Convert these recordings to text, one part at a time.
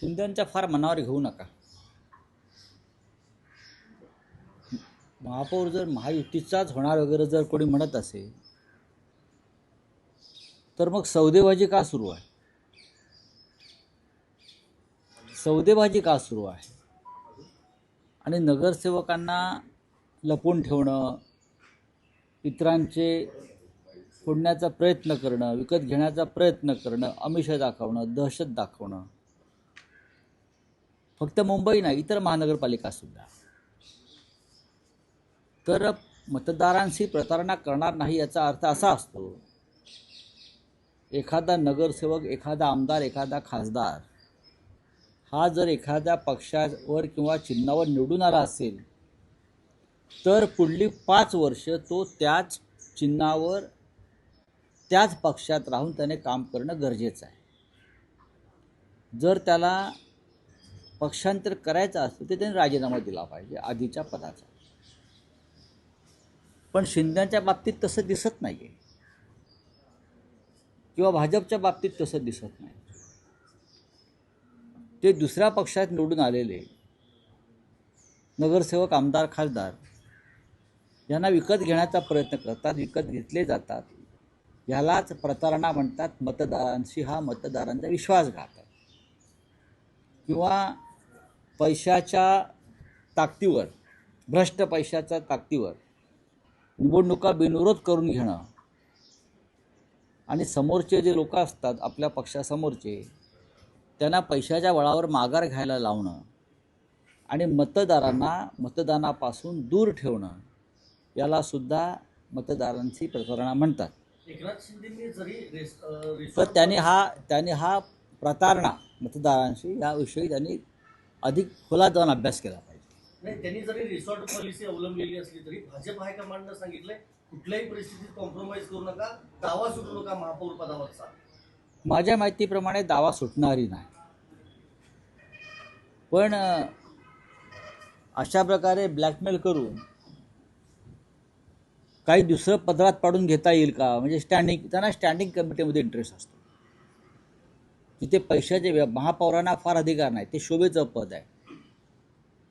शिंद्यांच्या फार मनावर घेऊ नका. महापौर जर महायुतीचाच होणार वगैरे जर कोणी म्हणत असेल तर मग सौदेबाजी का सुरू आहे? सौदेबाजी का सुरू आहे? आणि नगरसेवकांना लपून ठेवणं इतरांचे फोडण्याचा प्रयत्न करणं विकत घेण्याचा प्रयत्न करणं अमिष दाखवणं दहशत दाखवणं फक्त मुंबई नाही इतर महानगरपालिका सुद्धा. तर मतदारांशी प्रतारणा करणार नाही याचा अर्थ असा असतो एखादा नगरसेवक एखादा आमदार एखादा खासदार हा जर एखाद्या पक्षावर किंवा चिन्हावर निवडून आला असेल तर पुढली पाच वर्ष तो त्याच चिन्हावर त्याच पक्षात राहून त्याने काम करणं गरजेचं आहे. जर त्याला पक्षांतर करायचं असेल तर त्यांनी राजीनामा दिला पाहिजे आधीच्या पदाचा. पण शिंद्यांच्या बाबतीत तसं दिसत नाही आहे किंवा भाजपच्या बाबतीत तसं दिसत नाही. ते दुसऱ्या पक्षात निवडून आलेले नगरसेवक आमदार खासदार यांना विकत घेण्याचा प्रयत्न करतात विकत घेतले जातात. यालाच प्रतारणा म्हणतात. मतदारांशी हा मतदारांचा विश्वासघात आहे. किंवा पैशाच्या ताकदीवर भ्रष्ट पैशाच्या ताकदीवर निवडणुका बिनविरोध करून घेणं आणि समोरचे जे लोक असतात आपल्या पक्षासमोरचे त्यांना पैशाच्या बळावर माघार घ्यायला लावणं आणि मतदारांना मतदानापासून दूर ठेवणं याला सुद्धा मतदारांची प्रतारणा म्हणतात. एकनाथ शिंदेनी जरी रेस- अं, तर त्याने हा त्याने हा प्रतारणा मतदारांशी याविषयी त्यांनी अधिक खोलात जाऊन अभ्यास केला पाहिजे. नाही त्यांनी जरी रिसॉर्ट पॉलिसी अवलंबलेली असली तरी भाजप हायकमांडनं सांगितलंय कुठल्याही परिस्थितीत कॉम्प्रोमाइज करू नका दावा सुटू नका महापौर पदावरचा. माझ्या माहितीप्रमाणे दावा सुटणारी नाही. पण अशा प्रकारे ब्लॅकमेल करून काही दुसरं पदरात पाडून घेता येईल का? म्हणजे स्टँडिंग त्यांना स्टँडिंग कमिटीमध्ये इंटरेस्ट असतो. तिथे पैशाचे महापौरांना फार अधिकार नाही. ते शोभेचं पद आहे.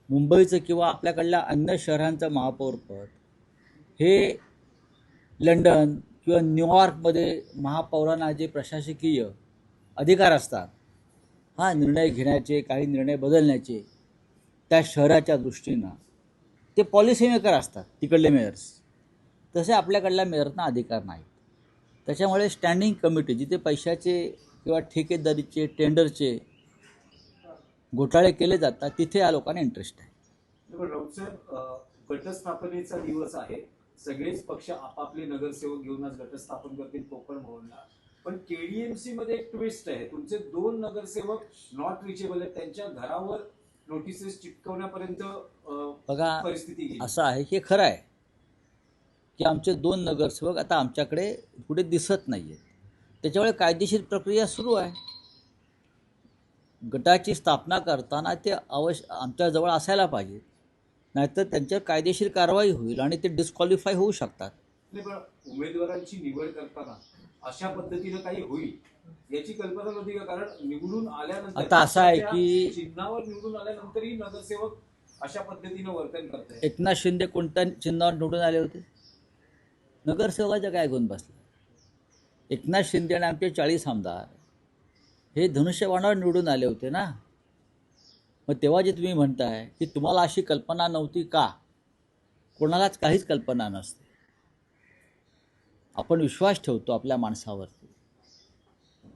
मुंबईचं किंवा आपल्याकडल्या अन्य शहरांचं महापौरपद हे लंडन किंवा न्यूयॉर्कमध्ये महापौरांना जे प्रशासकीय अधिकार असतात हा निर्णय घेण्याचे काही निर्णय बदलण्याचे त्या शहराच्या दृष्टीनं ते पॉलिसी मेकर असतात तिकडले मेयर्स तसे आपल्याकडल्या मेयरना अधिकार नाहीत. त्याच्यामुळे स्टँडिंग कमिटी जिथे पैशाचे किंवा ठेकेदारीचे टेंडरचे घोटाळे केले जातात तिथे या लोकांना इंटरेस्ट आहे. घटस्थापनेचा दिवस आहे. सगळेच पक्ष आपापले नगरसेवक घेऊन आज घटस्थापन करतील कोकण भवनला. पण केडीएमसी मध्ये एक ट्विस्ट आहे. तुमचे दोन नगरसेवक नॉट रिचेबल आहेत. त्यांच्या घरावर नोटिसेस चिटकवण्यापर्यंत बघा परिस्थिती असं आहे की खरं आहे की आमचे दोन नगरसेवक आता आमच्याकडे पुढे दिसत नाही आहेत त्याच्यामुळे कायदेशीर प्रक्रिया सुरू आहे. गटाची स्थापना करताना ते अवश्य आमच्याजवळ असायला पाहिजे. नाहीतर त्यांच्यावर कायदेशीर कारवाई होईल आणि ते डिस्क्वालिफाय होऊ शकतात. उमेदवारांची निवड करताना अशा पद्धतीनं काही होईल याची कल्पना नव्हती का? कारण निवडून आल्यानंतर आता असं आहे की- चिन्हावर निवडून आल्यानंतरही नगरसेवक अशा पद्धतीनं वर्तन करतायत. एकनाथ शिंदे कोणत्या चिन्हावर निवडून आले होते? नगरसेवकाच्या काय गुण बसला? एकनाथ शिंदे आणि आमचे चाळीस आमदार. हे धनुष्यबाणावर निवडून आले होते ना? मग तेव्हा जे तुम्ही म्हणताय की तुम्हाला अशी कल्पना नव्हती का? कोणालाच काहीच कल्पना नसते. आपण विश्वास ठेवतो आपल्या माणसावरती.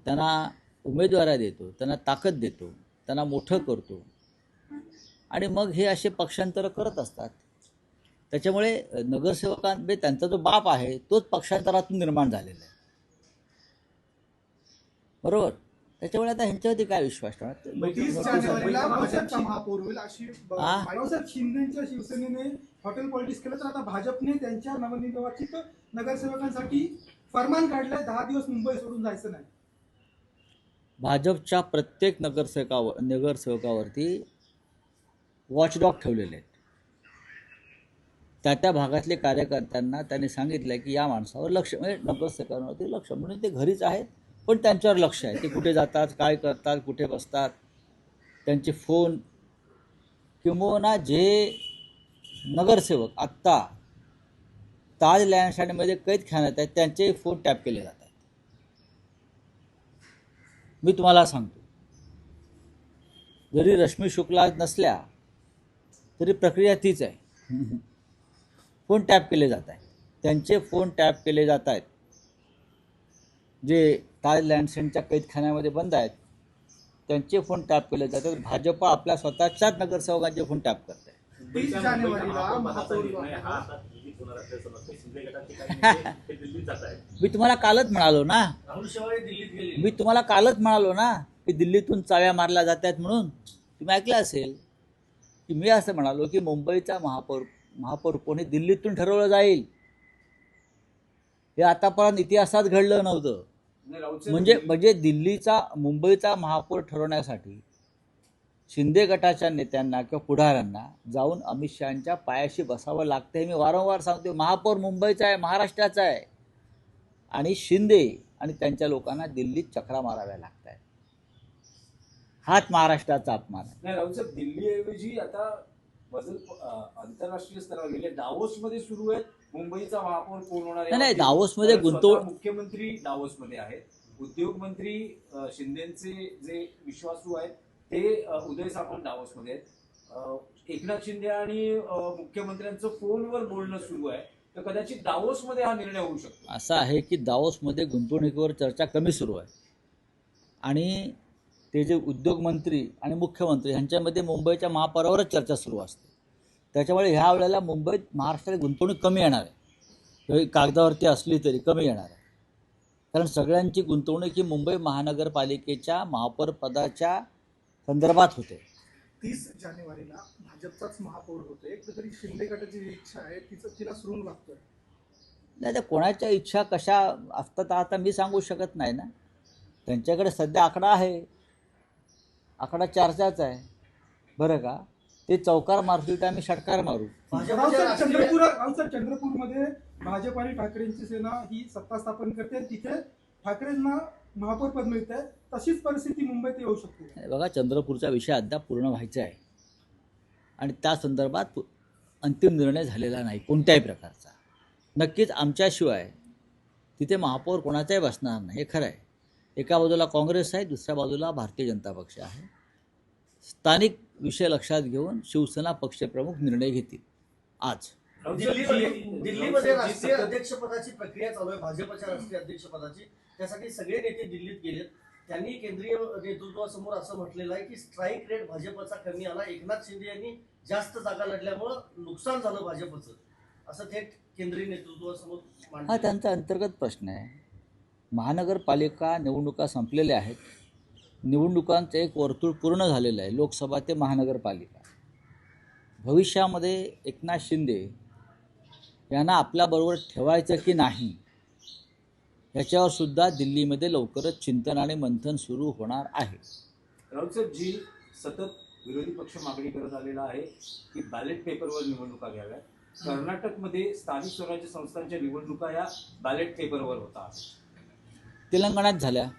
त्यांना उमेदवारा देतो त्यांना ताकद देतो त्यांना मोठं करतो. आणि मग हे असे पक्षांतर करत असतात. त्याच्यामुळे अ, नगरसेवकांमध्ये त्यांचा जो बाप आहे तोच पक्षांतरातून निर्माण झालेला आहे. बरोबर? त्याच्यामुळे आता ह्यांच्यावरती काय विश्वास ठेवणार? हा? शिंदेच्या शिवसेनेने हॉटेल पॉलिटिक्स केलं तर आता भाजपने त्यांच्या नवनिर्वाचित नगरसेवकांसाठी फरमान काढलंय दहा दिवस मुंबई सोडून जायचं नाही. भाजपच्या प्रत्येक नगरसेवकावर नगरसेवकावरती वॉचडॉग ठेवलेले आहेत. त्या त्या भागातले कार्यकर्त्यांना त्यांनी सांगितलं की या माणसावर लक्ष म्हणजे नगरसेवकांवरती लक्ष म्हणून ते घरीच आहेत. पण त्यांच्यावर लक्ष आहे. ते कुठे जातात काय करतात कुठे बसतात. त्यांचे फोन किंबहुना जे नगरसेवक आत्ता ताज लँडस्टाईनमध्ये कैद खाण्यात आहेत त्यांचेही फोन टॅप केले जात आहेत मी तुम्हाला सांगतो. जरी रश्मी शुक्ला नसल्या तरी प्रक्रिया तीच आहे. फोन टॅप केले जात आहेत. त्यांचे फोन टॅप केले जात आहेत. जे ताज लँडसेंटच्या कैदखान्यामध्ये बंद आहेत. त्यांचे फोन टॅप केले जातात. भाजप आपल्या स्वतःच्याच नगरसेवकांचे फोन टॅप करत आहे हा हे मी तुम्हाला कालच म्हणालो ना. मी तुम्हाला कालच म्हणालो ना की दिल्लीतून चाव्या मारल्या जात आहेत म्हणून. तुम्ही ऐकलं असेल की मी असं म्हणालो की मुंबईचा महापौर महापौर कोणी दिल्लीतून ठरवलं जाईल. हे आतापर्यंत इतिहासात घडलं नव्हतं. म्हणजे म्हणजे दिल्लीचा मुंबईचा महापौर ठरवण्यासाठी शिंदे गटाच्या नेत्यांना किंवा पुढाऱ्यांना जाऊन अमित शहाच्या पायाशी बसावं लागतं हे मी वारंवार सांगतो महापौर मुंबईचा आहे महाराष्ट्राचा आहे. आणि शिंदे आणि त्यांच्या लोकांना दिल्लीत चक्रा माराव्या लागत आहेत हाच महाराष्ट्राचा अपमान आहे. दिल्लीऐवजी आता आंतरराष्ट्रीय स्तरावर गेले. दावोस मध्ये सुरू आहेत. मुंबईचा महापौर कोण होणार नाही, नाही, दावोसमध्ये कारण गुंतव- स्वतः मुख्यमंत्री दावोस मध्ये आहेत. उद्योग मंत्री अं, शिंदेचे जे विश्वासू आहेत ते अं, उदय सामंत दावोस मध्ये आहेत. अं, एकनाथ शिंदे आणि अं, मुख्यमंत्र्यांचं फोनवर बोलणं सुरू आहे. तर कदाचित दावोस मध्ये हा निर्णय होऊ शकतो. असं आहे की दावोसमध्ये गुंतवणुकीवर चर्चा कमी सुरू आहे. आणि ते जे उद्योगमंत्री आणि मुख्यमंत्री ह्यांच्यामध्ये मुंबईच्या महापौरावरच चर्चा सुरू असते. त्याच्यामुळे ह्या वेळेला मुंबईत महाराष्ट्रात गुंतवणूक कमी येणार आहे. कागदावरती असली तरी कमी येणार आहे. कारण सगळ्यांची गुंतवणूक ही मुंबई महानगरपालिकेच्या महापौर पदाच्या संदर्भात होते. तीस जानेवारीला भाजपचाच महापौर होते. तरी शिंदे गटाची जी इच्छा आहे तिचं तिला सुरून लागतोय. नाही तर कोणाच्या इच्छा कशा असतात आता मी सांगू शकत नाही ना. त्यांच्याकडे सध्या आकडा आहे. आकडा चारचाच आहे. बरं का? ते चौकार मारतील तर आम्ही षटकार मारू. रावसाहेब चंद्रपूर रावसाहेब चंद्रपूरमध्ये भाजप आणि ठाकरेंची सेना ही सत्ता स्थापन करते आणि तिथे ठाकरेंना महापौर पद मिळते तशीच परिस्थिती मुंबईत येऊ शकते. हे बघा चंद्रपूरचा विषय अद्याप पूर्ण व्हायचा आहे. आणि त्या संदर्भात पु- अंतिम निर्णय झालेला नाही कोणत्याही प्रकारचा. नक्कीच आमच्याशिवाय तिथे महापौर कोणाचाही बसणार नाही हे खरं आहे. एका बाजूला काँग्रेस आहे दुसऱ्या बाजूला भारतीय जनता पक्ष आहे. स्थानिक विषय लक्षात घेऊन शिवसेना पक्षप्रमुख निर्णय घेतील. आज. दिल्लीमध्ये राष्ट्रीय अध्यक्षपदाची प्रक्रिया चालू आहे. भाजपच्या राष्ट्रीय अध्यक्षपदाची. त्यासाठी सगळे नेते दिल्लीत गेलेत. त्यांनी केंद्रीय नेतृत्वासमोर असं म्हटलेलं आहे की स्ट्राईक रेट भाजपचा कमी आला. एकनाथ शिंदे यांनी जास्त जागा लढल्यामुळं नुकसान झालं भाजपचं. असं थेट केंद्रीय नेतृत्वासमोर हा त्यांचा अंतर्गत प्रश्न आहे. महानगरपालिका निवडणुका संपलेल्या आहेत. निवडणुकांचं एक वर्तुळ पूर्ण झालेलं आहे. लोकसभा ते महानगरपालिका. भविष्यामध्ये एकनाथ शिंदे यांना आपल्याबरोबर ठेवायचं की नाही याच्यावर सुद्धा दिल्लीमध्ये लवकरच चिंतन आणि मंथन सुरू होणार आहे. राऊत साहेब जी सतत विरोधी पक्ष मागणी करत आलेला आहे की बॅलेट पेपरवर निवडणुका घ्याव्या कर्नाटकमध्ये स्थानिक स्वराज्य संस्थांच्या निवडणुका या बॅलेट पेपरवर होतात. तेलंगणात झाल्या.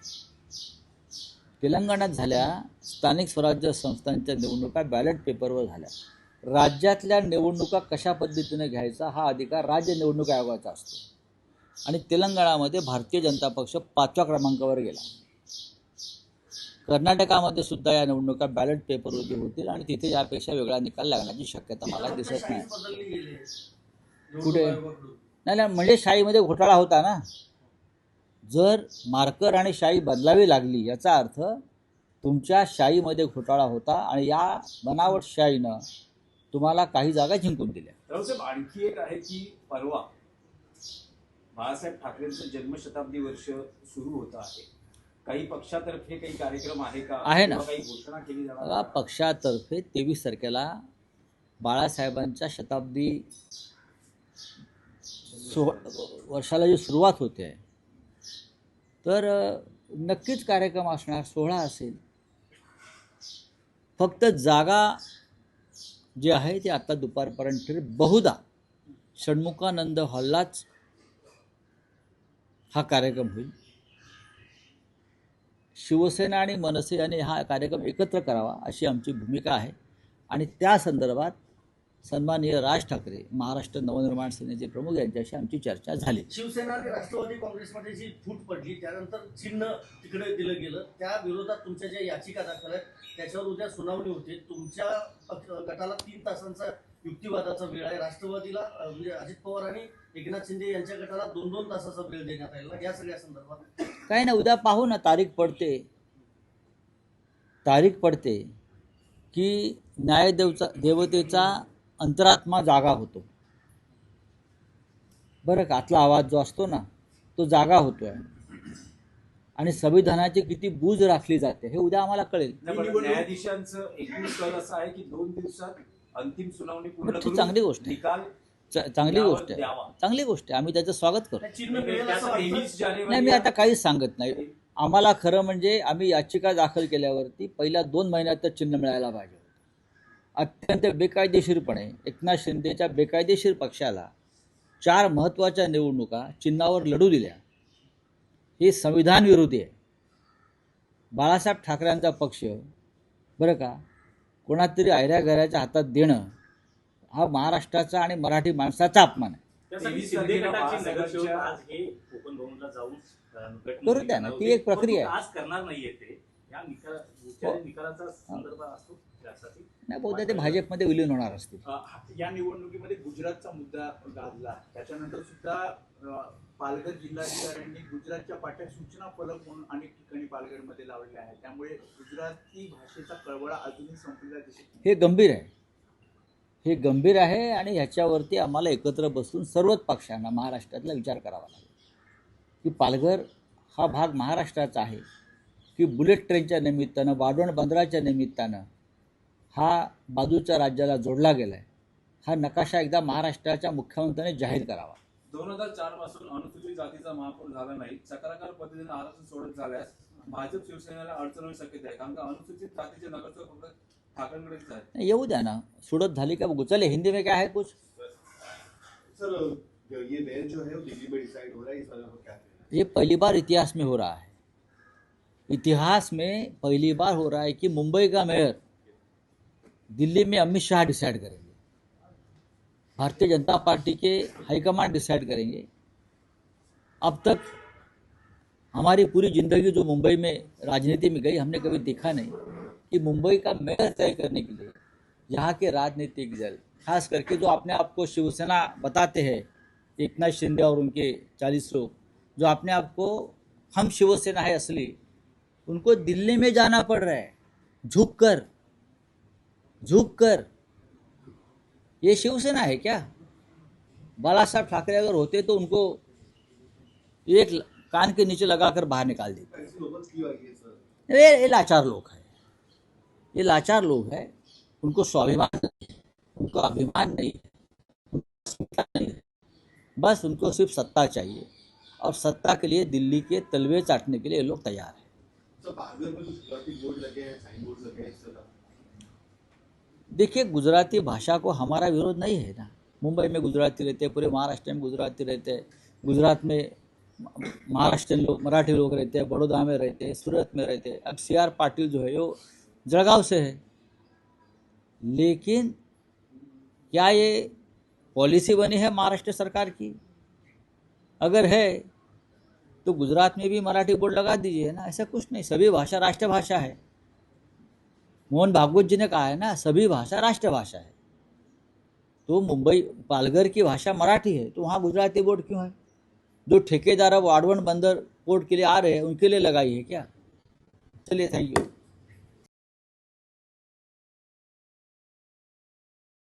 तेलंगणात झाल्या स्थानिक स्वराज्य संस्थांच्या निवडणुका बॅलेट पेपरवर झाल्या. राज्यातल्या निवडणुका कशा पद्धतीने घ्यायचा हा अधिकार राज्य निवडणूक आयोगाचा असतो. आणि तेलंगणामध्ये भारतीय जनता पक्ष पाचव्या क्रमांकावर गेला. कर्नाटकामध्ये सुद्धा या निवडणुका बॅलेट पेपरवरती होतील आणि तिथे यापेक्षा वेगळा निकाल लागण्याची शक्यता मला दिसत नाही. कुठे? नाही नाही म्हणजे शाहीमध्ये घोटाळा होता ना. जर मार्कर आणि शाई बदलावी लागली याचा अर्थ तुमच्या शाईमध्ये घोटाळा होता आणि या बनावट शाईनं तुम्हाला काही जागा जिंकून दिल्या आणखी एक आहे की परवा बाळासाहेब ठाकरेंचं जन्मशताब्दी वर्ष सुरू होत आहे काही पक्षातर्फे काही कार्यक्रम आहे का आहे ना. काही घोषणा केली जाणार? पक्षातर्फे तेवीस तारखेला बाळासाहेबांच्या शताब्दी सो वर्षाला जी सुरुवात होते आहे तर नक्कीच कार्यक्रम असणार सोहळा असेल. फक्त जागा जी आहे ती आत्ता दुपारपर्यंत बहुधा षण्मुखानंद हॉललाच हा कार्यक्रम होईल. शिवसेना आणि मनसे यांनी हा कार्यक्रम एकत्र करावा अशी आमची भूमिका आहे. आणि त्या संदर्भात सन्माननीय राज ठाकरे महाराष्ट्र नवनिर्माण सेनेचे प्रमुख यांच्याशी आमची चर्चा झाली शिवसेना आणि राष्ट्रवादी काँग्रेसमध्ये जी फूट पडली त्यानंतर चिन्ह तिकडे दिलं गेलं. त्या विरोधात तुमच्या ज्या याचिका दाखल आहेत त्याच्यावर उद्या सुनावणी होते. तुमच्या गटाला तीन तासांचा युक्तिवादाचा वेळ आहे. राष्ट्रवादीला म्हणजे अजित पवार आणि एकनाथ शिंदे यांच्या गटाला दोन दोन तासाचा वेळ देण्यात आलेला या सगळ्या संदर्भात. काही ना उद्या पाहू ना तारीख पडते. तारीख पडते की न्यायदेवचा देवतेचा अंतरात्मा जागा होतो. बरं का? आतला आवाज जो असतो ना तो जागा होतोय. आणि संविधानाची किती बूज राखली जाते हे उद्या आम्हाला कळेल. नाही, पण न्यायाधीशांचं एकूण कल असं आहे की दोन दिवसात अंतिम सुनावणी पूर्ण बरं, ती करून चांगली गोष्ट आहे. निकाल च- चांगली गोष्ट आहे. चांगली गोष्ट आहे. आम्ही त्याचं स्वागत करतो. नाही मी आता काहीच सांगत नाही. आम्हाला खरं म्हणजे आम्ही याचिका दाखल केल्यावरती पहिल्या दोन महिन्यातच चिन्ह मिळायला पाहिजे. अत्यंत बेकायदेशीरपणे एकनाथ शिंदेच्या बेकायदेशीर पक्षाला चार महत्त्वाच्या निवडणुका चिन्हावर लढू दिल्या. हे संविधान विरोधी आहे. बाळासाहेब ठाकरेंचा पक्ष बरं का कोणातरी आयऱ्या घराच्या हातात देणं हा महाराष्ट्राचा आणि मराठी माणसाचा अपमान आहे. करू द्या ना, ती एक प्रक्रिया आहे. नाही बहुधा ते भाजपमध्ये विलीन होणार असतील. या निवडणुकीमध्ये गुजरातचा मुद्दा गाजला. त्याच्यानंतर सुद्धा पालघर जिल्हाधिकाऱ्यांनी गुजरातच्या पाट्या सूचना फलक म्हणून अनेक ठिकाणी पालघरमध्ये लावलेले आहेत. त्यामुळे गुजराती भाषेचा कळवळा अजूनही संपलेला दिसत हे गंभीर आहे. हे गंभीर आहे आणि ह्याच्यावरती आम्हाला एकत्र बसून सर्वच पक्षांना महाराष्ट्रातला विचार करावा लागेल. की पालघर हा भाग महाराष्ट्राचा आहे. की बुलेट ट्रेनच्या निमित्तानं वाढवण बंदराच्या निमित्तानं हा बाजूच्या राज्याला जोडला गेला आहे हा नकाशा एकदा महाराष्ट्राच्या मुख्यमंत्र्यांनी जाहीर करावा. दोन हजार चारपासून अनुसूचित जातीचा महापौर झाला नाही. चक्राकार पद्धतीने आरक्षण सोडत झाल्यास भाजप शिवसेनेला अडचण होऊ शक्यता आहे कारण का अनुसूचित जातीचे नगरसेवक ठाकरेंकडेच नाही, येऊ द्या ना. सुडत झाली का बघू. चले हिंदी में क्या है कुछ? सर ये मेयर जो है वो दिल्ली में डिसाइड हो रहा है इस बारे में क्या कहना है? ये पहली बार इतिहास में हो रहा है। इतिहास में पहली बार हो रहा है कि मुंबई का मेयर दिल्ली में अमित शाह डिसाइड करेंगे। भारतीय जनता पार्टी के हाईकमांड डिसाइड करेंगे। अब तक हमारी पूरी ज़िंदगी जो मुंबई में राजनीति में गई, हमने कभी देखा नहीं कि मुंबई का मेयर तय करने के लिए यहाँ के राजनीतिक दल, खास करके जो अपने आप को शिवसेना बताते हैं, एक नाथ शिंदे और उनके चालीस लोग, जो अपने आप को हम शिवसेना है असली, उनको दिल्ली में जाना पड़ रहा है झुक कर झुक कर ये शिवसेना है क्या? बाला साहब ठाकरे अगर होते तो उनको एक कान के नीचे लगाकर बाहर निकाल देते। ये ये लाचार लोग हैं। ये लाचार लोग हैं। उनको स्वाभिमान उनको अभिमान नहीं है, नहीं बस उनको सिर्फ़ सत्ता चाहिए। और सत्ता के लिए दिल्ली के तलवे चाटने के लिए ये लोग तैयार हैं। सर देखिए, गुजराती भाषा को हमारा विरोध नहीं है ना। मुंबई में गुजराती रहते हैं पूरे महाराष्ट्र में गुजराती रहते हैं गुजरात में महाराष्ट्र लोग, मराठी लोग रहते हैं बड़ौदा में रहते हैं सूरत में रहते। हैं अब सी आर पाटिल जो है, वो जलगांव से है। लेकिन क्या ये पॉलिसी बनी है महाराष्ट्र सरकार की? अगर है तो गुजरात में भी मराठी बोर्ड लगा दीजिए ना? ऐसा कुछ नहीं। सभी भाषा राष्ट्रभाषा है। मोहन भागवत जी ने कहा है ना, सभी भाषा राष्ट्रभाषा है। तो मुंबई, पालघर की भाषा मराठी है तो वहाँ गुजराती बोर्ड क्यों है? जो ठेकेदार अब वाडवन बंदर पोर्ट के लिए आ रहे हैं, उनके लिए लगाई है क्या? चलिए थैंक यू